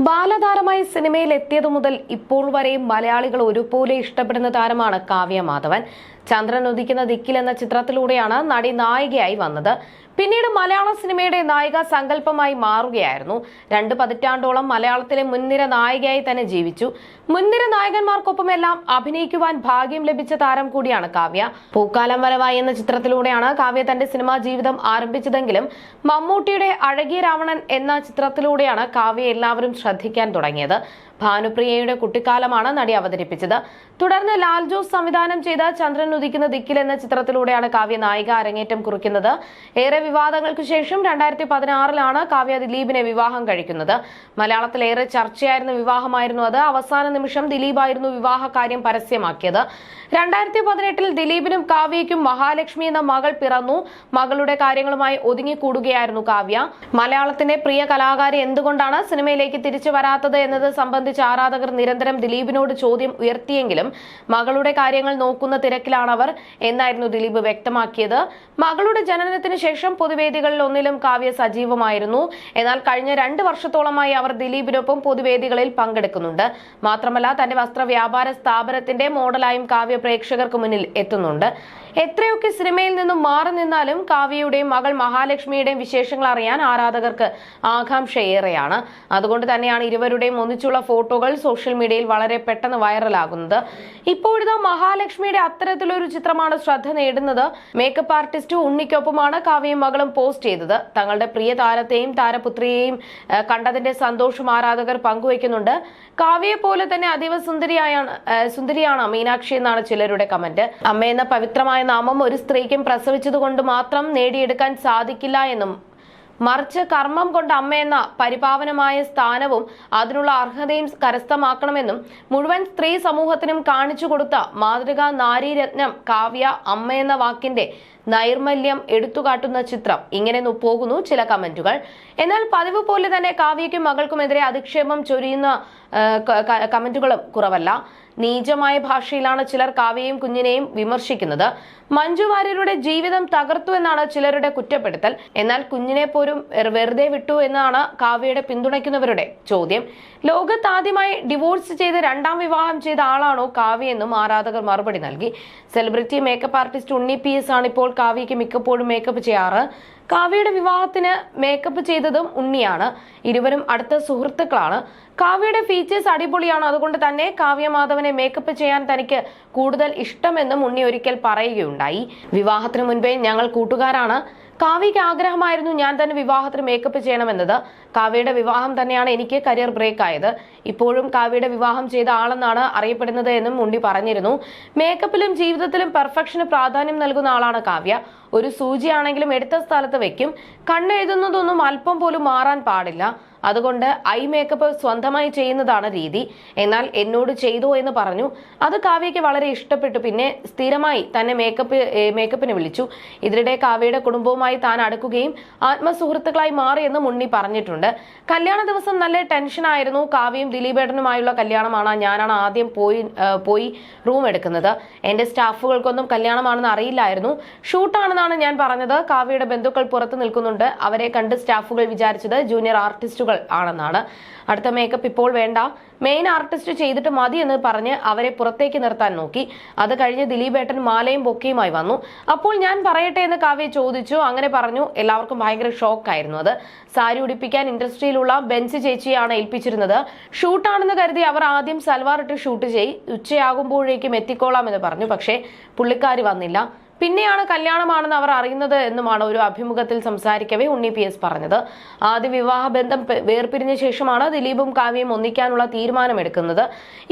ബാലതാരമായി സിനിമയിൽ എത്തിയതു മുതൽ ഇപ്പോൾ വരെയും മലയാളികൾ ഒരുപോലെ ഇഷ്ടപ്പെടുന്ന താരമാണ് കാവ്യ മാധവൻ. ചന്ദ്രൻ ഉദിക്കുന്ന ദിക്കിൽ എന്ന ചിത്രത്തിലൂടെയാണ് നടി നായികയായി വന്നത്. പിന്നീട് മലയാള സിനിമയുടെ നായിക സങ്കല്പമായി മാറുകയായിരുന്നു. രണ്ട് പതിറ്റാണ്ടോളം മലയാളത്തിലെ മുൻനിര നായികയായി തന്നെ ജീവിച്ചു. മുൻനിര നായകന്മാർക്കൊപ്പമെല്ലാം അഭിനയിക്കുവാൻ ഭാഗ്യം ലഭിച്ച താരം കൂടിയാണ് കാവ്യ. പൂക്കാലം വരവായി എന്ന ചിത്രത്തിലൂടെയാണ് കാവ്യ തന്റെ സിനിമാ ജീവിതം ആരംഭിച്ചതെങ്കിലും മമ്മൂട്ടിയുടെ അഴകിയ രാവണൻ എന്ന ചിത്രത്തിലൂടെയാണ് കാവ്യ എല്ലാവരും ശ്രദ്ധിക്കാൻ തുടങ്ങിയത്. ഭാനുപ്രിയയുടെ കുട്ടിക്കാലമാണ് നടി അവതരിപ്പിച്ചത്. തുടർന്ന് ലാൽ ജോസ് സംവിധാനം ചെയ്ത ചന്ദ്രൻ ഉദിക്കുന്ന ദിക്കിൽ എന്ന ചിത്രത്തിലൂടെയാണ് കാവ്യ നായിക അരങ്ങേറ്റം കുറിക്കുന്നത്. ഏറെ വിവാദങ്ങൾക്ക് ശേഷം രണ്ടായിരത്തി പതിനാറിലാണ് കാവ്യ ദിലീപിനെ വിവാഹം കഴിക്കുന്നത്. മലയാളത്തിൽ ഏറെ ചർച്ചയായിരുന്ന വിവാഹമായിരുന്നു അത്. അവസാന നിമിഷം ദിലീപായിരുന്നു വിവാഹ കാര്യം പരസ്യമാക്കിയത്. രണ്ടായിരത്തി പതിനെട്ടിൽ ദിലീപിനും കാവ്യയ്ക്കും മഹാലക്ഷ്മി എന്ന മകൾ പിറന്നു. മകളുടെ കാര്യങ്ങളുമായി ഒതുങ്ങിക്കൂടുകയായിരുന്നു കാവ്യ. മലയാളത്തിന്റെ പ്രിയ കലാകാരി എന്തുകൊണ്ടാണ് സിനിമയിലേക്ക് തിരിച്ചു വരാത്തത് എന്നത് സംബന്ധിച്ച് ആരാധകർ നിരന്തരം ദിലീപിനോട് ചോദ്യം ഉയർത്തിയെങ്കിലും മകളുടെ കാര്യങ്ങൾ നോക്കുന്ന തിരക്കിലാണവർ എന്നായിരുന്നു ദിലീപ് വ്യക്തമാക്കിയത്. മകളുടെ ജനനത്തിന് ശേഷം പൊതുവേദികളിൽ ഒന്നിലും കാവ്യ സജീവമായിരുന്നു. എന്നാൽ കഴിഞ്ഞ രണ്ട് വർഷത്തോളമായി അവർ ദിലീപിനൊപ്പം പൊതുവേദികളിൽ പങ്കെടുക്കുന്നുണ്ട്. മാത്രമല്ല തന്റെ വസ്ത്ര വ്യാപാര സ്ഥാപനത്തിന്റെ മോഡലായും കാവ്യ പ്രേക്ഷകർക്ക് മുന്നിൽ എത്തുന്നുണ്ട്. എത്രയൊക്കെ സിനിമയിൽ നിന്നും മാറി നിന്നാലും കാവ്യയുടെയും മകൾ മഹാലക്ഷ്മിയുടെയും വിശേഷങ്ങൾ അറിയാൻ ആരാധകർക്ക് ആകാംക്ഷയേറെയാണ്. അതുകൊണ്ട് തന്നെയാണ് ഇരുവരുടെയും ഒന്നിച്ചുള്ള ഫോട്ടോകൾ സോഷ്യൽ മീഡിയയിൽ വളരെ പെട്ടെന്ന് വൈറലാകുന്നത്. ഇപ്പോഴിതാ മഹാലക്ഷ്മിയുടെ അത്തരത്തിലൊരു ചിത്രമാണ് ശ്രദ്ധ നേടുന്നത്. മേക്കപ്പ് ആർട്ടിസ്റ്റ് ഉണ്ണിക്കൊപ്പമാണ് കാവ്യയും മകളും പോസ്റ്റ് ചെയ്തത്. തങ്ങളുടെ പ്രിയ താരത്തെയും താരപുത്രിയെയും കണ്ടതിന്റെ സന്തോഷം ആരാധകർ പങ്കുവയ്ക്കുന്നുണ്ട്. കാവ്യയെ പോലെ തന്നെ അതീവ സുന്ദരിയായാണ് സുന്ദരിയാണ് മീനാക്ഷി എന്നാണ് ചിലരുടെ കമന്റ് അമ്മ എന്ന പവിത്രമായ നാമം ഒരു സ്ത്രീക്കും പ്രസവിച്ചതുകൊണ്ട് മാത്രം നേടിയെടുക്കാൻ സാധിക്കില്ല എന്നും മറിച്ച് കർമ്മം കൊണ്ട് അമ്മയെന്ന പരിപാവനമായ സ്ഥാനവും അതിനുള്ള അർഹതയും കരസ്ഥമാക്കണമെന്നും മുഴുവൻ സ്ത്രീ സമൂഹത്തിനും കാണിച്ചു കൊടുത്ത മാതൃകാ നാരീരത്നം കാവ്യ അമ്മയെന്ന വാക്കിന്റെ നൈർമല്യം എടുത്തുകാട്ടുന്ന ചിത്രം. ഇങ്ങനെ പോകുന്നു ചില കമന്റുകൾ. എന്നാൽ പതിവ് പോലെ തന്നെ കാവ്യയ്ക്കും മകൾക്കുമെതിരെ അധിക്ഷേപം ചൊരിയുന്ന കമന്റുകളും കുറവല്ല. നീചമായ ഭാഷയിലാണ് ചിലർ കാവ്യയും കുഞ്ഞിനെയും വിമർശിക്കുന്നത്. മഞ്ജു വാര്യരുടെ ജീവിതം തകർത്തു എന്നാണ് ചിലരുടെ കുറ്റപ്പെടുത്തൽ. എന്നാൽ കുഞ്ഞിനെ പോലും വെറുതെ വിട്ടു എന്നാണ് കാവ്യയുടെ പിന്തുണയ്ക്കുന്നവരുടെ ചോദ്യം. ലോകത്ത് ആദ്യമായി ഡിവോഴ്സ് ചെയ്ത് രണ്ടാം വിവാഹം ചെയ്ത ആളാണോ കാവ്യ എന്നും ആരാധകർ മറുപടി നൽകി. Celebrity makeup artist Unni P S ആണ് ഇപ്പോൾ കാവ്യയ്ക്ക് മിക്കപ്പോഴും മേക്കപ്പ് ചെയ്യാറ്. കാവ്യയുടെ വിവാഹത്തിന് മേക്കപ്പ് ചെയ്തതും ഉണ്ണിയാണ്. ഇരുവരും അടുത്ത സുഹൃത്തുക്കളാണ്. കാവ്യയുടെ ഫീച്ചേഴ്സ് അടിപൊളിയാണ്. അതുകൊണ്ട് തന്നെ കാവ്യ മാധവനെ മേക്കപ്പ് ചെയ്യാൻ തനിക്ക് കൂടുതൽ ഇഷ്ടമെന്നും ഉണ്ണി ഒരിക്കൽ പറയുകയുണ്ടായി. വിവാഹത്തിന് മുൻപേ ഞങ്ങൾ കൂട്ടുകാരാണ്. കാവ്യയ്ക്ക് ആഗ്രഹമായിരുന്നു ഞാൻ തന്നെ വിവാഹത്തിന് മേക്കപ്പ് ചെയ്യണമെന്നത്. കാവ്യയുടെ വിവാഹം തന്നെയാണ് എനിക്ക് കരിയർ ബ്രേക്ക് ആയത്. ഇപ്പോഴും കാവ്യയുടെ വിവാഹം ചെയ്ത ആളെന്നാണ് അറിയപ്പെടുന്നത് എന്നും ഉണ്ണി പറഞ്ഞിരുന്നു. മേക്കപ്പിലും ജീവിതത്തിലും പെർഫെക്ഷന് പ്രാധാന്യം നൽകുന്ന ആളാണ് കാവ്യ. ഒരു സൂചിയാണെങ്കിലും എടുത്ത സ്ഥലത്ത് വെക്കും. കണ്ണെഴുതുന്നതൊന്നും അല്പം പോലും മാറാൻ പാടില്ല. അതുകൊണ്ട് ഐ മേക്കപ്പ് സ്വന്തമായി ചെയ്യുന്നതാണ് രീതി. എന്നാൽ എന്നോട് ചെയ്തു എന്ന് പറഞ്ഞു. അത് കാവ്യയ്ക്ക് വളരെ ഇഷ്ടപ്പെട്ടു. പിന്നെ സ്ഥിരമായി തന്നെ മേക്കപ്പ് മേക്കപ്പിന് വിളിച്ചു. ഇതിനിടെ കാവ്യയുടെ കുടുംബവുമായി താൻ അടുക്കുകയും ആത്മസുഹൃത്തുക്കളായി മാറിയെന്നും ഉണ്ണി പറഞ്ഞിട്ടുണ്ട്. കല്യാണ ദിവസം നല്ല ടെൻഷനായിരുന്നു കാവ്യയും ദിലീപേട്ടനുമായുള്ള കല്യാണമാണ് ഞാനാണ് ആദ്യം പോയി പോയി റൂം എടുക്കുന്നത്. എന്റെ സ്റ്റാഫുകൾക്കൊന്നും കല്യാണമാണെന്ന് അറിയില്ലായിരുന്നു. ഷൂട്ടാണെന്നാണ് ഞാൻ പറഞ്ഞത്. കാവ്യയുടെ ബന്ധുക്കൾ പുറത്തു നിൽക്കുന്നുണ്ട്. അവരെ കണ്ട് സ്റ്റാഫുകൾ വിചാരിച്ചത് ജൂനിയർ ആർട്ടിസ്റ്റുകൾ ആണെന്നാണ്. അടുത്ത മേക്കപ്പ് ഇപ്പോൾ വേണ്ട. മെയിൻ ആർട്ടിസ്റ്റ് ചെയ്തിട്ട് മതി എന്ന് പറഞ്ഞ് അവരെ പുറത്തേക്ക് നിർത്താൻ നോക്കി. അത് കഴിഞ്ഞ് ദിലീപേട്ടൻ മാലയും ബൊക്കയുമായി വന്നു. അപ്പോൾ ഞാൻ പറയട്ടെ എന്ന് കാവ്യ ചോദിച്ചു. അങ്ങനെ പറഞ്ഞു. എല്ലാവർക്കും ഭയങ്കര ഷോക്കായിരുന്നു അത്. സാരി ഉടിപ്പിക്കാൻ ഇൻഡസ്ട്രിയിലുള്ള ബെൻസ് ചേച്ചിയാണ് ഏൽപ്പിച്ചിരുന്നത്. ഷൂട്ടാണെന്ന് കരുതി അവർ ആദ്യം സൽവാർ ഇട്ട് ഷൂട്ട് ചെയ്. ഉച്ചയാകുമ്പോഴേക്കും എത്തിക്കോളാം എന്ന് പറഞ്ഞു. പക്ഷേ പുള്ളിക്കാരി വന്നില്ല. പിന്നെയാണ് കല്യാണമാണെന്ന് അവർ അറിയുന്നത് എന്നുമാണ് ഒരു അഭിമുഖത്തിൽ സംസാരിക്കവേ ഉണ്ണി പി എസ് പറഞ്ഞത്. ആദ്യ വിവാഹ ബന്ധം വേർപിരിഞ്ഞ ശേഷമാണ് ദിലീപും കാവ്യയും ഒന്നിക്കാനുള്ള തീരുമാനമെടുക്കുന്നത്.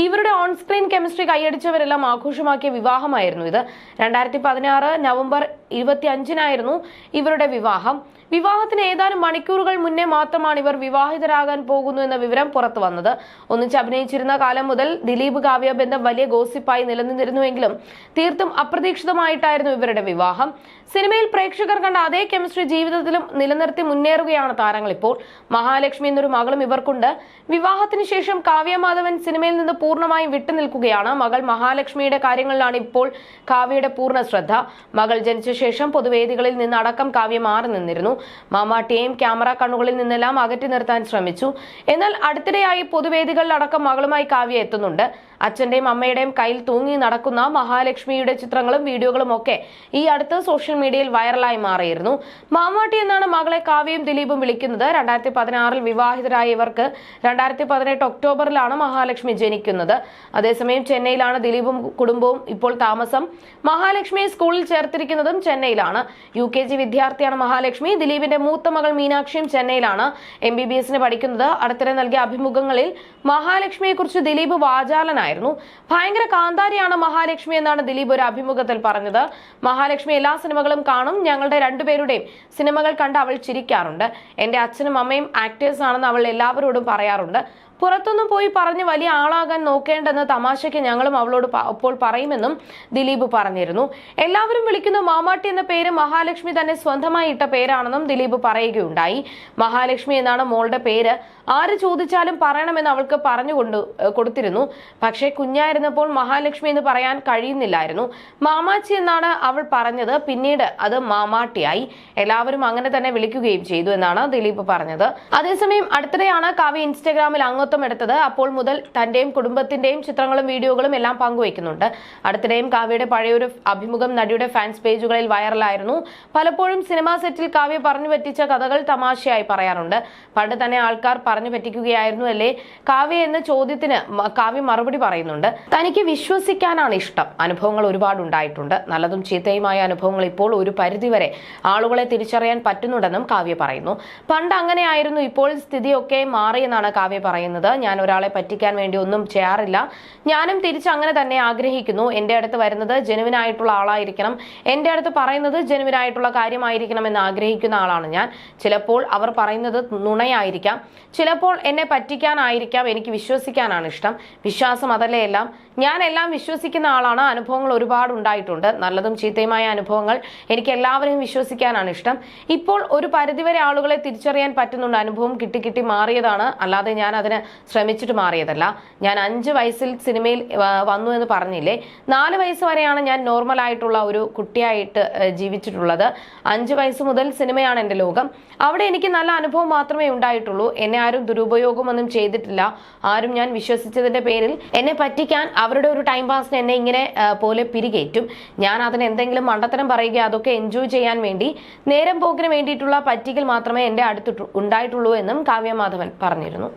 ഇവരുടെ ഓൺ സ്ക്രീൻ കെമിസ്ട്രി കൈയടിച്ചവരെല്ലാം ആഘോഷമാക്കിയ വിവാഹമായിരുന്നു ഇത്. രണ്ടായിരത്തി പതിനാറ് നവംബർ ഇരുപത്തി അഞ്ചിനായിരുന്നു ഇവരുടെ വിവാഹം. വിവാഹത്തിന് ഏതാനും മണിക്കൂറുകൾ മുന്നേ മാത്രമാണ് ഇവർ വിവാഹിതരാകാൻ പോകുന്നു എന്ന വിവരം പുറത്തു വന്നത്. ഒന്നിച്ച് അഭിനയിച്ചിരുന്ന കാലം മുതൽ ദിലീപ് കാവ്യ ബന്ധം വലിയ ഗോസിപ്പായി നിലനിന്നിരുന്നുവെങ്കിലും തീർത്തും അപ്രതീക്ഷിതമായിട്ടായിരുന്നു ഇവരുടെ വിവാഹം. സിനിമയിൽ പ്രേക്ഷകർ കണ്ട അതേ കെമിസ്ട്രി ജീവിതത്തിലും നിലനിർത്തി മുന്നേറുകയാണ് താരങ്ങൾ ഇപ്പോൾ മഹാലക്ഷ്മി എന്നൊരു മകളും ഇവർക്കുണ്ട്. വിവാഹത്തിന് ശേഷം കാവ്യ മാധവൻ സിനിമയിൽ നിന്ന് പൂർണമായും വിട്ടുനിൽക്കുകയാണ്. മകൾ മഹാലക്ഷ്മിയുടെ കാര്യങ്ങളിലാണ് ഇപ്പോൾ കാവ്യയുടെ പൂർണ ശ്രദ്ധ. മകൾ ജനിച്ച ശേഷം പൊതുവേദികളിൽ നിന്ന് അടക്കം കാവ്യ മാറി നിന്നിരുന്നു. മാമാട്ടിയെയും ക്യാമറ കണ്ണുകളിൽ നിന്നെല്ലാം അകറ്റി നിർത്താൻ ശ്രമിച്ചു. എന്നാൽ അടുത്തിടെയായി പൊതുവേദികളിലടക്കം മകളുമായി കാവ്യ എത്തുന്നുണ്ട്. അച്ഛന്റെയും അമ്മയുടെയും കയ്യിൽ തൂങ്ങി നടക്കുന്ന മഹാലക്ഷ്മിയുടെ ചിത്രങ്ങളും വീഡിയോകളും ഒക്കെ ഈ അടുത്ത് സോഷ്യൽ മീഡിയയിൽ വൈറലായി മാറിയിരുന്നു. മാമാട്ടി എന്നാണ് മകളെ കാവ്യയും ദിലീപും വിളിക്കുന്നത്. രണ്ടായിരത്തി പതിനാറിൽ വിവാഹിതരായ ഇവർക്ക് രണ്ടായിരത്തി പതിനെട്ട് ഒക്ടോബറിലാണ് മഹാലക്ഷ്മി ജനിക്കുന്നത്. അതേസമയം ചെന്നൈയിലാണ് ദിലീപും കുടുംബവും ഇപ്പോൾ താമസം. മഹാലക്ഷ്മിയെ സ്കൂളിൽ ചേർത്തിരിക്കുന്നതും ചെന്നൈയിലാണ്. യു കെ ജി വിദ്യാർത്ഥിയാണ് മഹാലക്ഷ്മി. ദിലീപിന്റെ മൂത്ത മകൾ മീനാക്ഷിയും ചെന്നൈയിലാണ്. എം ബി ബി എസിന് പഠിക്കുന്നത്. അടുത്തിടെ നൽകിയ അഭിമുഖങ്ങളിൽ മഹാലക്ഷ്മിയെ കുറിച്ച് ദിലീപ് വാചാലനായിരുന്നു ഭയങ്കര കാന്താരിയാണ് മഹാലക്ഷ്മി എന്നാണ് ദിലീപ് ഒരു അഭിമുഖത്തിൽ പറഞ്ഞത്. മഹാലക്ഷ്മി എല്ലാ സിനിമകളും കാണും. ഞങ്ങളുടെ രണ്ടുപേരുടെയും സിനിമകൾ കണ്ട് അവൾ ചിരിക്കാറുണ്ട്. എന്റെ അച്ഛനും അമ്മയും ആക്ടേഴ്സ് ആണെന്ന് അവൾ എല്ലാവരോടും പറയാറുണ്ട്. പുറത്തൊന്നും പോയി പറഞ്ഞ് വലിയ ആളാകാൻ നോക്കേണ്ടെന്ന് തമാശയ്ക്ക് ഞങ്ങളും അവളോട് അപ്പോൾ പറയുമെന്നും ദിലീപ് പറഞ്ഞിരുന്നു. എല്ലാവരും വിളിക്കുന്ന മാമാട്ടി എന്ന പേര് മഹാലക്ഷ്മി തന്നെ സ്വന്തമായി ഇട്ട പേരാണെന്നും ദിലീപ് പറയുകയുണ്ടായി. മഹാലക്ഷ്മി എന്നാണ് മോളുടെ പേര്. ആര് ചോദിച്ചാലും പറയണമെന്ന് അവൾക്ക് പറഞ്ഞു കൊണ്ട് കൊടുത്തിരുന്നു. പക്ഷേ കുഞ്ഞായിരുന്നപ്പോൾ മഹാലക്ഷ്മി എന്ന് പറയാൻ കഴിയുന്നില്ലായിരുന്നു. മാമാച്ചി എന്നാണ് അവൾ പറഞ്ഞത്. പിന്നീട് അത് മാമാട്ടിയായി. എല്ലാവരും അങ്ങനെ തന്നെ വിളിക്കുകയും ചെയ്തു എന്നാണ് ദിലീപ് പറഞ്ഞത്. അതേസമയം അടുത്തിടെയാണ് കാവ്യ ഇൻസ്റ്റഗ്രാമിൽ അംഗത്വം എടുത്തത് അപ്പോൾ മുതൽ തന്റെയും കുടുംബത്തിന്റെയും ചിത്രങ്ങളും വീഡിയോകളും എല്ലാം പങ്കുവയ്ക്കുന്നുണ്ട്. അടുത്തിടെയും കാവ്യയുടെ പഴയൊരു അഭിമുഖം നടിയുടെ ഫാൻസ് പേജുകളിൽ വൈറലായിരുന്നു. പലപ്പോഴും സിനിമാ സെറ്റിൽ കാവ്യ പറഞ്ഞു പറ്റിച്ച കഥകൾ തമാശയായി പറയാറുണ്ട്. പണ്ട് തന്നെ ആൾക്കാർ പറഞ്ഞു പറ്റിക്കുകയായിരുന്നു അല്ലേ? കാവ്യ എന്ന ചോദ്യത്തിന് കാവ്യ മറുപടി പറയുന്നുണ്ട്. തനിക്ക് വിശ്വസിക്കാനാണ് ഇഷ്ടം. അനുഭവങ്ങൾ ഒരുപാട് ഉണ്ടായിട്ടുണ്ട്. നല്ലതും ചീത്തയുമായ അനുഭവങ്ങൾ ഇപ്പോൾ ഒരു പരിധിവരെ ആളുകളെ തിരിച്ചറിയാൻ പറ്റുന്നുണ്ടെന്നും കാവ്യ പറയുന്നു. പണ്ട് അങ്ങനെയായിരുന്നു ഇപ്പോൾ സ്ഥിതിയൊക്കെ മാറിയെന്നാണ് കാവ്യ പറയുന്നത്. ഞാൻ ഒരാളെ പറ്റിക്കാൻ വേണ്ടി ഒന്നും ചെയ്യാറില്ല. ഞാനും തിരിച്ച് അങ്ങനെ തന്നെ ആഗ്രഹിക്കുന്നു. എന്റെ അടുത്ത് വരുന്നത് ജനുവിനായിട്ടുള്ള ആളായിരിക്കണം. എന്റെ അടുത്ത് പറയുന്നത് ജനുവിനായിട്ടുള്ള കാര്യമായിരിക്കണം എന്ന് ആഗ്രഹിക്കുന്ന ആളാണ് ഞാൻ. ചിലപ്പോൾ അവർ പറയുന്നത് നുണയായിരിക്കാം. ചിലപ്പോൾ എന്നെ പറ്റിക്കാനായിരിക്കാം. എനിക്ക് വിശ്വസിക്കാനാണ് ഇഷ്ടം. വിശ്വാസം അതല്ലേ എല്ലാം. ഞാൻ എല്ലാം വിശ്വസിക്കുന്ന ആളാണ്. അനുഭവങ്ങൾ ഒരുപാട് ഉണ്ടായിട്ടുണ്ട്. നല്ലതും ചീത്തയുമായ അനുഭവങ്ങൾ എനിക്ക് എല്ലാവരെയും വിശ്വസിക്കാനാണ് ഇഷ്ടം. ഇപ്പോൾ ഒരു പരിധിവരെ ആളുകളെ തിരിച്ചറിയാൻ പറ്റുന്നുണ്ട്. അനുഭവം കിട്ടി കിട്ടി മാറിയതാണ്. അല്ലാതെ ഞാൻ അതിന് ശ്രമിച്ചിട്ട് മാറിയതല്ല. ഞാൻ അഞ്ച് വയസ്സിൽ സിനിമയിൽ വന്നു എന്ന് പറഞ്ഞില്ലേ? നാല് വയസ്സ് വരെയാണ് ഞാൻ നോർമൽ ആയിട്ടുള്ള ഒരു കുട്ടിയായിട്ട് ജീവിച്ചിട്ടുള്ളത്. അഞ്ച് വയസ്സ് മുതൽ സിനിമയാണ് എന്റെ ലോകം. അവിടെ എനിക്ക് നല്ല അനുഭവം മാത്രമേ ഉണ്ടായിട്ടുള്ളൂ. എന്നെ ആരും ദുരുപയോഗമൊന്നും ചെയ്തിട്ടില്ല. ആരും ഞാൻ വിശ്വസിച്ചതിന്റെ പേരിൽ എന്നെ പറ്റിക്കാൻ അവരുടെ ഒരു ടൈം പാസിന് എന്നെ ഇങ്ങനെ പോലെ പിരികേറ്റും. ഞാൻ അതിന് എന്തെങ്കിലും മണ്ടത്തരം പറയുക അതൊക്കെ എൻജോയ് ചെയ്യാൻ വേണ്ടി നേരം പോക്കിന് വേണ്ടിയിട്ടുള്ള പറ്റിക്കൽ മാത്രമേ എന്റെ അടുത്ത് ഉണ്ടായിട്ടുള്ളൂ എന്നും കാവ്യ മാധവൻ പറഞ്ഞിരുന്നു.